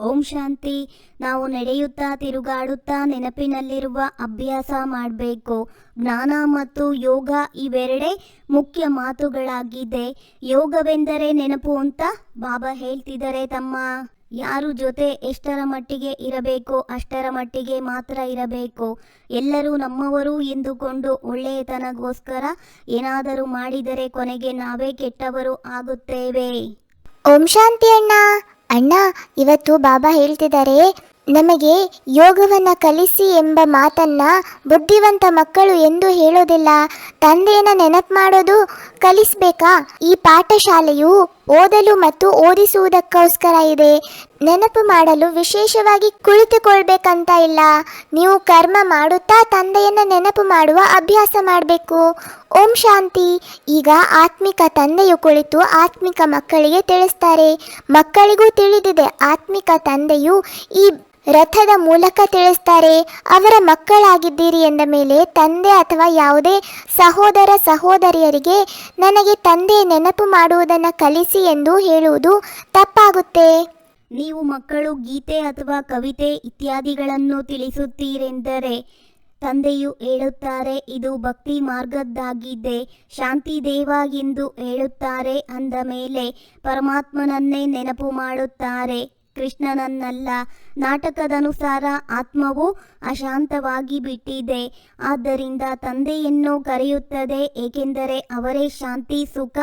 ಓಂ ಶಾಂತಿ. ನಾವು ನಡೆಯುತ್ತಾ ತಿರುಗಾಡುತ್ತಾ ನೆನಪಿನಲ್ಲಿರುವ ಅಭ್ಯಾಸ ಮಾಡಬೇಕು. ಜ್ಞಾನ ಮತ್ತು ಯೋಗ ಇವೆರಡೇ ಮುಖ್ಯ ಮಾತುಗಳಾಗಿದೆ. ಯೋಗವೆಂದರೆ ನೆನಪು ಅಂತ ಬಾಬಾ ಹೇಳ್ತಿದ್ದಾರೆ ತಮ್ಮ. ಯಾರು ಜೊತೆ ಎಷ್ಟರ ಮಟ್ಟಿಗೆ ಇರಬೇಕು, ಅಷ್ಟರ ಮಟ್ಟಿಗೆ ಮಾತ್ರ ಇರಬೇಕು. ಎಲ್ಲರೂ ನಮ್ಮವರು ಎಂದುಕೊಂಡು ಒಳ್ಳೆಯತನಗೋಸ್ಕರ ಏನಾದರೂ ಮಾಡಿದರೆ ಕೊನೆಗೆ ನಾವೇ ಕೆಟ್ಟವರು ಆಗುತ್ತೇವೆ. ಓಂ ಶಾಂತಿ ಅಣ್ಣ. ಅಣ್ಣ ಇವತ್ತು ಬಾಬಾ ಹೇಳ್ತಿದ್ದಾರೆ ನಮಗೆ ಯೋಗವನ್ನು ಕಲಿಸಿ ಎಂಬ ಮಾತನ್ನ ಬುದ್ಧಿವಂತ ಮಕ್ಕಳು ಎಂದು ಹೇಳೋದಿಲ್ಲ. ತಂದೆಯನ್ನ ನೆನಪು ಮಾಡೋದು ಕಲಿಸ್ಬೇಕಾ? ಈ ಪಾಠಶಾಲೆಯು ಓದಲು ಮತ್ತು ಓದಿಸುವುದಕ್ಕೋಸ್ಕರ ಇದೆ. ನೆನಪು ಮಾಡಲು ವಿಶೇಷವಾಗಿ ಕುಳಿತುಕೊಳ್ಬೇಕಂತ ಇಲ್ಲ. ನೀವು ಕರ್ಮ ಮಾಡುತ್ತಾ ತಂದೆಯನ್ನ ನೆನಪು ಮಾಡುವ ಅಭ್ಯಾಸ ಮಾಡಬೇಕು. ಓಂ ಶಾಂತಿ. ಈಗ ಆತ್ಮಿಕ ತಂದೆಯು ಕುಳಿತು ಆತ್ಮಿಕ ಮಕ್ಕಳಿಗೆ ತಿಳಿಸ್ತಾರೆ. ಮಕ್ಕಳಿಗೂ ತಿಳಿದಿದೆ ಆತ್ಮಿಕ ತಂದೆಯು ಈ ರಥದ ಮೂಲಕ ತಿಳಿಸ್ತಾರೆ, ಅವರ ಮಕ್ಕಳಾಗಿದ್ದೀರಿ ಎಂದ ಮೇಲೆ ತಂದೆ ಅಥವಾ ಯಾವುದೇ ಸಹೋದರ ಸಹೋದರಿಯರಿಗೆ ನನಗೆ ತಂದೆ ನೆನಪು ಮಾಡುವುದನ್ನು ಕಲಿಸಿ ಎಂದು ಹೇಳುವುದು ತಪ್ಪಾಗುತ್ತೆ. ನೀವು ಮಕ್ಕಳು ಗೀತೆ ಅಥವಾ ಕವಿತೆ ಇತ್ಯಾದಿಗಳನ್ನು ತಿಳಿಸುತ್ತೀರೆಂದರೆ ತಂದೆಯು ಹೇಳುತ್ತಾರೆ, ಇದು ಭಕ್ತಿ ಮಾರ್ಗದ್ದಾಗಿದೆ, ಶಾಂತಿ ದೇವ ಎಂದು ಹೇಳುತ್ತಾರೆ, ಅಂದ ಮೇಲೆ ಪರಮಾತ್ಮನನ್ನೇ ನೆನಪು ಮಾಡುತ್ತಾರೆ. ಕೃಷ್ಣನನ್ನಲ್ಲ. ನಾಟಕದನುಸಾರ ಆತ್ಮವು ಅಶಾಂತವಾಗಿ ಬಿಟ್ಟಿದೆ. ಆದ್ದರಿಂದ ತಂದೆಯನ್ನು ಕರೆಯುತ್ತದೆ ಏಕೆಂದರೆ ಅವರೇ ಶಾಂತಿ ಸುಖ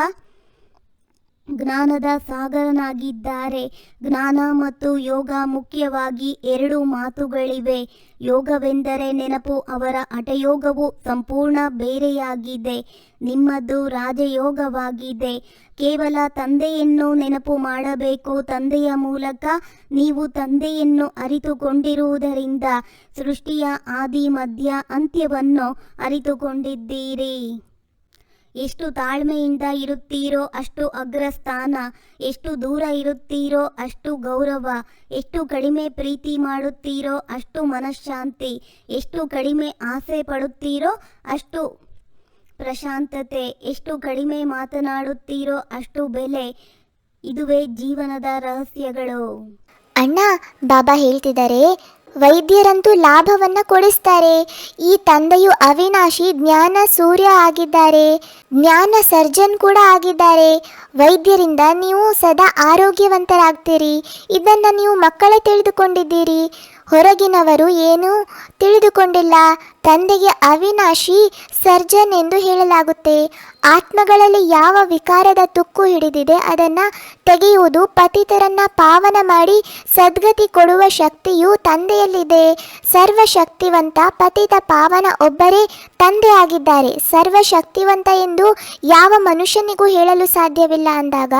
ಜ್ಞಾನದ ಸಾಗರನಾಗಿದ್ದಾರೆ. ಜ್ಞಾನ ಮತ್ತು ಯೋಗ ಮುಖ್ಯವಾಗಿ ಎರಡು ಮಾತುಗಳಿವೆ. ಯೋಗವೆಂದರೆ ನೆನಪು, ಅವರ ಹಠಯೋಗವು ಸಂಪೂರ್ಣ ಬೇರೆಯಾಗಿದೆ. ನಿಮ್ಮದು ರಾಜಯೋಗವಾಗಿದೆ. ಕೇವಲ ತಂದೆಯನ್ನು ನೆನಪು ಮಾಡಬೇಕು. ತಂದೆಯ ಮೂಲಕ ನೀವು ತಂದೆಯನ್ನು ಅರಿತುಕೊಂಡಿರುವುದರಿಂದ ಸೃಷ್ಟಿಯ ಆದಿ ಮಧ್ಯ ಅಂತ್ಯವನ್ನು ಅರಿತುಕೊಂಡಿದ್ದೀರಿ. ಎಷ್ಟು ತಾಳ್ಮೆಯಿಂದ ಇರುತ್ತೀರೋ ಅಷ್ಟು ಅಗ್ರಸ್ಥಾನ, ಎಷ್ಟು ದೂರ ಇರುತ್ತೀರೋ ಅಷ್ಟು ಗೌರವ, ಎಷ್ಟು ಕಡಿಮೆ ಪ್ರೀತಿ ಮಾಡುತ್ತೀರೋ ಅಷ್ಟು ಮನಃಶಾಂತಿ ಎಷ್ಟು ಕಡಿಮೆ ಆಸೆ ಪಡುತ್ತೀರೋ ಅಷ್ಟು ಪ್ರಶಾಂತತೆ, ಎಷ್ಟು ಕಡಿಮೆ ಮಾತನಾಡುತ್ತೀರೋ ಅಷ್ಟು ಬೆಲೆ, ಇದುವೇ ಜೀವನದ ರಹಸ್ಯಗಳು. ಅಣ್ಣ, ಬಾಬಾ ಹೇಳ್ತಿದ್ದಾರೆ ವೈದ್ಯರಂತೂ ಲಾಭವನ್ನ ಕೊಡಿಸ್ತಾರೆ. ಈ ತಂದೆಯು ಅವಿನಾಶಿ ಜ್ಞಾನ ಸೂರ್ಯ ಆಗಿದ್ದಾರೆ. ಜ್ಞಾನ ಸರ್ಜನ್ ಕೂಡ ಆಗಿದ್ದಾರೆ. ವೈದ್ಯರಿಂದ ನೀವು ಸದಾ ಆರೋಗ್ಯವಂತರಾಗ್ತೀರಿ. ಇದನ್ನು ನೀವು ಮಕ್ಕಳೇ ತಿಳಿದುಕೊಂಡಿದ್ದೀರಿ. ಹೊರಗಿನವರು ಏನೂ ತಿಳಿದುಕೊಂಡಿಲ್ಲ. ತಂದೆಗೆ ಅವಿನಾಶಿ ಸರ್ಜನ್ ಎಂದು ಹೇಳಲಾಗುತ್ತೆ. ಆತ್ಮಗಳಲ್ಲಿ ಯಾವ ವಿಕಾರದ ತುಕ್ಕು ಹಿಡಿದಿದೆ ಅದನ್ನು ತೆಗೆಯುವುದು, ಪತಿತರನ್ನ ಪಾವನ ಮಾಡಿ ಸದ್ಗತಿ ಕೊಡುವ ಶಕ್ತಿಯು ತಂದೆಯಲ್ಲಿದೆ. ಸರ್ವಶಕ್ತಿವಂತ ಪತಿತ ಪಾವನ ಒಬ್ಬರೇ ತಂದೆ ಆಗಿದ್ದಾರೆ. ಸರ್ವಶಕ್ತಿವಂತ ಎಂದು ಯಾವ ಮನುಷ್ಯನಿಗೂ ಹೇಳಲು ಸಾಧ್ಯವಿಲ್ಲ ಅಂದಾಗ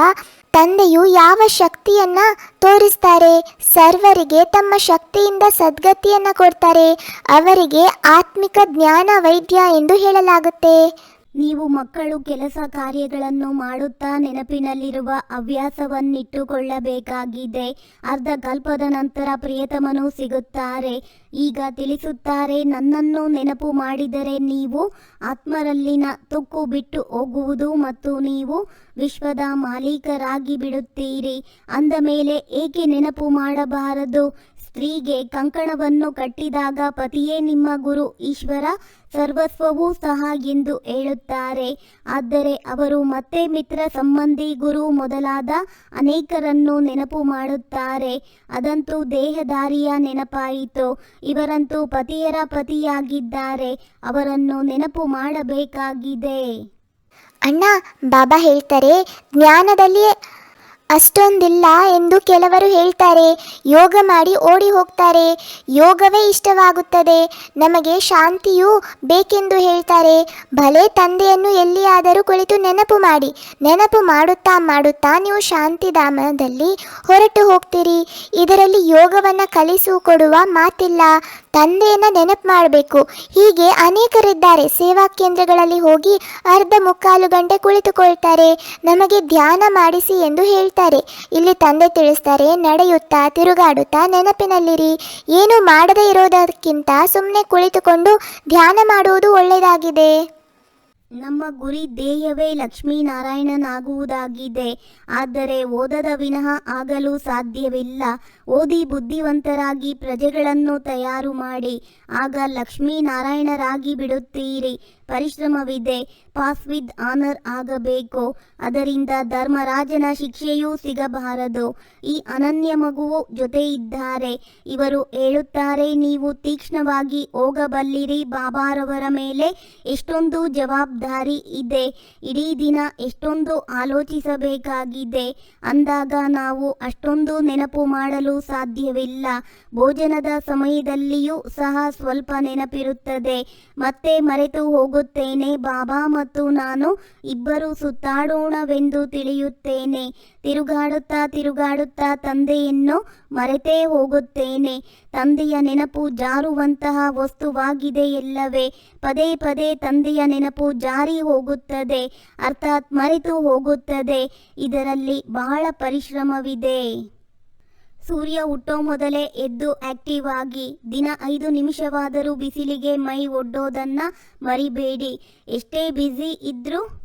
ತಂದೆಯು ಯಾವ ಶಕ್ತಿಯನ್ನ ತೋರಿಸ್ತಾರೆ? ಸರ್ವರಿಗೆ ತಮ್ಮ ಶಕ್ತಿಯಿಂದ ಸದ್ಗತಿಯನ್ನ ಕೊಡ್ತಾರೆ. ಅವರಿಗೆ ಆತ್ಮಿಕ ಜ್ಞಾನ ವೈದ್ಯ ಎಂದು ಹೇಳಲಾಗುತ್ತೆ. ನೀವು ಮಕ್ಕಳು ಕೆಲಸ ಕಾರ್ಯಗಳನ್ನು ಮಾಡುತ್ತಾ ನೆನಪಿನಲ್ಲಿರುವ ಹವ್ಯಾಸವನ್ನಿಟ್ಟುಕೊಳ್ಳಬೇಕಾಗಿದೆ. ಅರ್ಧ ಕಲ್ಪದ ನಂತರ ಪ್ರಿಯತಮನು ಸಿಗುತ್ತಾರೆ. ಈಗ ತಿಳಿಸುತ್ತಾರೆ, ನನ್ನನ್ನು ನೆನಪು ಮಾಡಿದರೆ ನೀವು ಆತ್ಮರಲ್ಲಿನ ತುಕ್ಕು ಬಿಟ್ಟು ಹೋಗುವುದು ಮತ್ತು ನೀವು ವಿಶ್ವದ ಮಾಲೀಕರಾಗಿ ಬಿಡುತ್ತೀರಿ. ಅಂದ ಮೇಲೆ, ಏಕೆ ನೆನಪು ಮಾಡಬಾರದು? ಸ್ತ್ರೀಗೆ ಕಂಕಣವನ್ನು ಕಟ್ಟಿದಾಗ ಪತಿಯೇ ನಿಮ್ಮ ಗುರು, ಈಶ್ವರ, ಸರ್ವಸ್ವವೂ ಸಹ ಎಂದು ಹೇಳುತ್ತಾರೆ. ಆದರೆ ಅವರು ಮತ್ತೆ ಮಿತ್ರ ಸಂಬಂಧಿ ಗುರು ಮೊದಲಾದ ಅನೇಕರನ್ನು ನೆನಪು ಮಾಡುತ್ತಾರೆ. ಅದಂತೂ ದೇಹದಾರಿಯ ನೆನಪಾಯಿತು. ಇವರಂತೂ ಪತಿಯರ ಪತಿಯಾಗಿದ್ದಾರೆ. ಅವರನ್ನು ನೆನಪು ಮಾಡಬೇಕಾಗಿದೆ. ಅಣ್ಣ, ಬಾಬಾ ಹೇಳ್ತಾರೆ ಜ್ಞಾನದಲ್ಲಿ ಅಷ್ಟೊಂದಿಲ್ಲ ಎಂದು ಕೆಲವರು ಹೇಳ್ತಾರೆ. ಯೋಗ ಮಾಡಿ ಓಡಿ ಹೋಗ್ತಾರೆ. ಯೋಗವೇ ಇಷ್ಟವಾಗುತ್ತದೆ. ನಮಗೆ ಶಾಂತಿಯೂ ಬೇಕೆಂದು ಹೇಳ್ತಾರೆ. ಭಲೆ ತಂದೆಯನ್ನು ಎಲ್ಲಿಯಾದರೂ ಕುಳಿತು ನೆನಪು ಮಾಡಿ. ನೆನಪು ಮಾಡುತ್ತಾ ಮಾಡುತ್ತಾ ನೀವು ಶಾಂತಿಧಾಮದಲ್ಲಿ ಹೊರಟು ಹೋಗ್ತೀರಿ. ಇದರಲ್ಲಿ ಯೋಗವನ್ನು ಕಲಿಸು ಕೊಡುವ ಮಾತಿಲ್ಲ. ತಂದೆಯನ್ನ ನೆನಪು ಮಾಡಬೇಕು. ಹೀಗೆ ಅನೇಕರಿದ್ದಾರೆ. ಸೇವಾ ಕೇಂದ್ರಗಳಲ್ಲಿ ಹೋಗಿ ಅರ್ಧ ಮುಕ್ಕಾಲು ಗಂಟೆ ಕುಳಿತುಕೊಳ್ತಾರೆ. ನಮಗೆ ಧ್ಯಾನ ಮಾಡಿಸಿ ಎಂದು ಹೇಳ್ತಾರೆ. ಇಲ್ಲಿ ತಂದೆ ತಿಳಿಸ್ತಾರೆ, ನಡೆಯುತ್ತಾ, ತಿರುಗಾಡುತ್ತಾ, ನೆನಪಿನಲ್ಲಿರಿ. ಏನು ಮಾಡದೇ ಇರೋದಕ್ಕಿಂತ ಸುಮ್ಮನೆ ಕುಳಿತುಕೊಂಡು ಧ್ಯಾನ ಮಾಡುವುದು ಒಳ್ಳೆಯದಾಗಿದೆ. ನಮ್ಮ ಗುರಿ ಧ್ಯೇಯವೇ ಲಕ್ಷ್ಮೀನಾರಾಯಣನಾಗುವುದಾಗಿದೆ. ಆದರೆ ಓದದ ವಿನಃ ಆಗಲು ಸಾಧ್ಯವಿಲ್ಲ. ಓದಿ ಬುದ್ಧಿವಂತರಾಗಿ ಪ್ರಜೆಗಳನ್ನು ತಯಾರು ಮಾಡಿ. ಆಗ ಲಕ್ಷ್ಮೀನಾರಾಯಣರಾಗಿ ಬಿಡುತ್ತೀರಿ. ಪರಿಶ್ರಮವಿದೆ. ಪಾಸ್ ವಿತ್ ಆನರ್ ಆಗಬೇಕು. ಅದರಿಂದ ಧರ್ಮರಾಜನ ಶಿಕ್ಷೆಯೂ ಸಿಗಬಾರದು. ಈ ಅನನ್ಯ ಮಗುವು ಜೊತೆ ಇದ್ದಾರೆ ಇವರು ಹೇಳುತ್ತಾರೆ, ನೀವು ತೀಕ್ಷ್ಣವಾಗಿ ಹೋಗಬಲ್ಲಿರಿ. ಬಾಬಾರವರ ಮೇಲೆ ಎಷ್ಟೊಂದು ಜವಾಬ್ದಾರಿ ಇದೆ. ಇಡೀ ದಿನ ಎಷ್ಟೊಂದು ಆಲೋಚಿಸಬೇಕಾಗಿದೆ. ಅಂದಾಗ ನಾವು ಅಷ್ಟೊಂದು ನೆನಪು ಮಾಡಲು ಸಾಧ್ಯವಿಲ್ಲ. ಭೋಜನದ ಸಮಯದಲ್ಲಿಯೂ ಸಹ ಸ್ವಲ್ಪ ನೆನಪಿರುತ್ತದೆ. ಮತ್ತೆ ಮರೆತು ಹೋಗುತ್ತೇನೆ. ಬಾಬಾ ಮತ್ತು ನಾನು ಇಬ್ಬರು ಸುತ್ತಾಡೋಣವೆಂದು ತಿಳಿಯುತ್ತೇನೆ. ತಿರುಗಾಡುತ್ತಾ ತಿರುಗಾಡುತ್ತಾ ತಂದೆಯನ್ನು ಮರೆತೇ ಹೋಗುತ್ತೇನೆ. ತಂದೆಯ ನೆನಪು ಜಾರುವಂತಹ ವಸ್ತುವಾಗಿದೆ ಎಲ್ಲವೇ. ಪದೇ ಪದೇ ತಂದೆಯ ನೆನಪು ಜಾರಿ ಹೋಗುತ್ತದೆ. ಅರ್ಥಾತ್ ಮರೆತು ಹೋಗುತ್ತದೆ. ಇದರಲ್ಲಿ ಬಹಳ ಪರಿಶ್ರಮವಿದೆ. ಸೂರ್ಯ ಹುಟ್ಟೋ ಮೊದಲೇ ಎದ್ದು ಆಕ್ಟಿವ್ ಆಗಿ ದಿನ ಐದು ನಿಮಿಷವಾದರೂ ಬಿಸಿಲಿಗೆ ಮೈ ಒಡ್ಡೋದನ್ನ ಮರಿಬೇಡಿ. ಎಷ್ಟೇ ಬ್ಯುಸಿ ಇದ್ದರೂ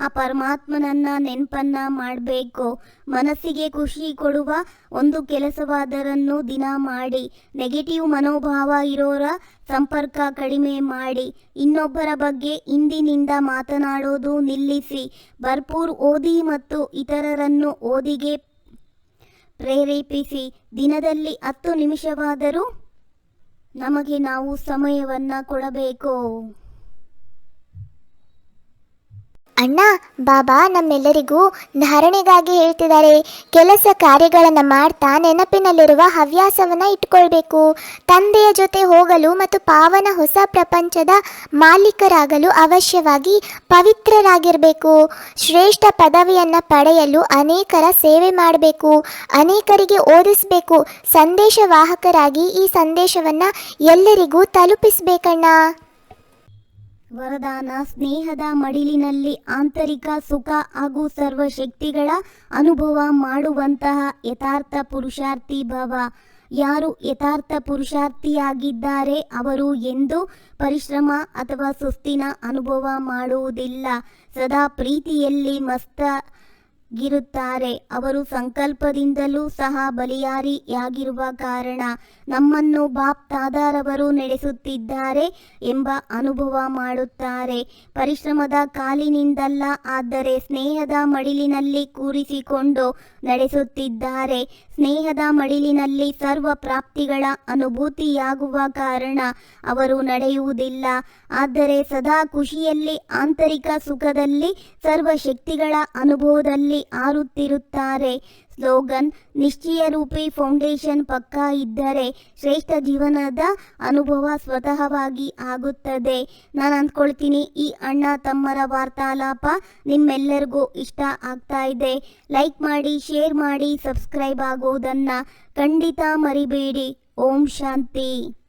ಆ ಪರಮಾತ್ಮನನ್ನ ನೆನಪನ್ನ ಮಾಡಬೇಕು. ಮನಸ್ಸಿಗೆ ಖುಷಿ ಕೊಡುವ ಒಂದು ಕೆಲಸವಾದರನ್ನು ದಿನ ಮಾಡಿ. ನೆಗೆಟಿವ್ ಮನೋಭಾವ ಇರೋರ ಸಂಪರ್ಕ ಕಡಿಮೆ ಮಾಡಿ. ಇನ್ನೊಬ್ಬರ ಬಗ್ಗೆ ಇಂದಿನಿಂದ ಮಾತನಾಡೋದು ನಿಲ್ಲಿಸಿ. ಭರ್ಪೂರ್ ಓದಿ ಮತ್ತು ಇತರರನ್ನು ಓದಿಗೆ ಪ್ರೇರೇಪಿಸಿ ದಿನದಲ್ಲಿ ಹತ್ತು ನಿಮಿಷವಾದರೂ ನಮಗೆ ನಾವು ಸಮಯವನ್ನು ಕೊಡಬೇಕು. ಅಣ್ಣ, ಬಾಬಾ ನಮ್ಮೆಲ್ಲರಿಗೂ ಧಾರಣೆಗಾಗಿ ಹೇಳ್ತಿದ್ದಾರೆ. ಕೆಲಸ ಕಾರ್ಯಗಳನ್ನು ಮಾಡ್ತಾ ನೆನಪಿನಲ್ಲಿರುವ ಹವ್ಯಾಸವನ್ನು ಇಟ್ಕೊಳ್ಬೇಕು. ತಂದೆಯ ಜೊತೆ ಹೋಗಲು ಮತ್ತು ಪಾವನ ಹೊಸ ಪ್ರಪಂಚದ ಮಾಲೀಕರಾಗಲು ಅವಶ್ಯವಾಗಿ ಪವಿತ್ರರಾಗಿರಬೇಕು. ಶ್ರೇಷ್ಠ ಪದವಿಯನ್ನು ಪಡೆಯಲು ಅನೇಕರ ಸೇವೆ ಮಾಡಬೇಕು. ಅನೇಕರಿಗೆ ಓದಿಸಬೇಕು. ಸಂದೇಶವಾಹಕರಾಗಿ ಈ ಸಂದೇಶವನ್ನು ಎಲ್ಲರಿಗೂ ತಲುಪಿಸ್ಬೇಕಣ್ಣ. ವರದಾನ ಸ್ನೇಹದ ಮಡಿಲಿನಲ್ಲಿ ಆಂತರಿಕ ಸುಖ ಹಾಗೂ ಸರ್ವಶಕ್ತಿಗಳ ಅನುಭವ ಮಾಡುವಂತಹ ಯಥಾರ್ಥ ಪುರುಷಾರ್ಥಿ ಭವ. ಯಾರು ಯಥಾರ್ಥ ಪುರುಷಾರ್ಥಿಯಾಗಿದ್ದಾರೆ ಅವರು ಎಂದು ಪರಿಶ್ರಮ ಅಥವಾ ಸುಸ್ತಿನ ಅನುಭವ ಮಾಡುವುದಿಲ್ಲ. ಸದಾ ಪ್ರೀತಿಯಲ್ಲಿ ಮಸ್ತ ಗಿರುತ್ತಾರೆ. ಅವರು ಸಂಕಲ್ಪದಿಂದಲೂ ಸಹ ಬಲಿಯಾರಿಯಾಗಿರುವ ಕಾರಣ ನಮ್ಮನ್ನು ಬಾಪ್ ತಾದಾರವರು ನಡೆಸುತ್ತಿದ್ದಾರೆ ಎಂಬ ಅನುಭವ ಮಾಡುತ್ತಾರೆ. ಪರಿಶ್ರಮದ ಕಾಲಿನಿಂದಲ್ಲ, ಆದರೆ ಸ್ನೇಹದ ಮಡಿಲಿನಲ್ಲಿ ಕೂರಿಸಿಕೊಂಡು ನಡೆಸುತ್ತಿದ್ದಾರೆ. ಸ್ನೇಹದ ಮಡಿಲಿನಲ್ಲಿ ಸರ್ವ ಪ್ರಾಪ್ತಿಗಳ ಅನುಭೂತಿಯಾಗುವ ಕಾರಣ ಅವರು ನಡೆಯುವುದಿಲ್ಲ. ಆದರೆ ಸದಾ ಖುಷಿಯಲ್ಲಿ, ಆಂತರಿಕ ಸುಖದಲ್ಲಿ, ಸರ್ವ ಶಕ್ತಿಗಳ ಅನುಭವದಲ್ಲಿ ಆರುತ್ತಿರುತ್ತಾರೆ ಸ್ಲೋಗನ್ ನಿಶ್ಚಯ ರೂಪಿ ಫೌಂಡೇಶನ್ ಪಕ್ಕಾ ಇದ್ದರೆ ಶ್ರೇಷ್ಠ ಜೀವನದ ಅನುಭವ ಸ್ವತಃವಾಗಿ ಆಗುತ್ತದೆ. ನಾನು ಅಂದ್ಕೊಳ್ತೀನಿ, ಈ ಅಣ್ಣ ತಮ್ಮರ ವಾರ್ತಾಲಾಪ ನಿಮ್ಮೆಲ್ಲರಿಗೂ ಇಷ್ಟ ಆಗ್ತಾ ಇದೆ. ಲೈಕ್ ಮಾಡಿ, ಶೇರ್ ಮಾಡಿ, ಸಬ್ಸ್ಕ್ರೈಬ್ ಆಗೋದನ್ನು ಖಂಡಿತ ಮರಿಬೇಡಿ. ಓಂ ಶಾಂತಿ.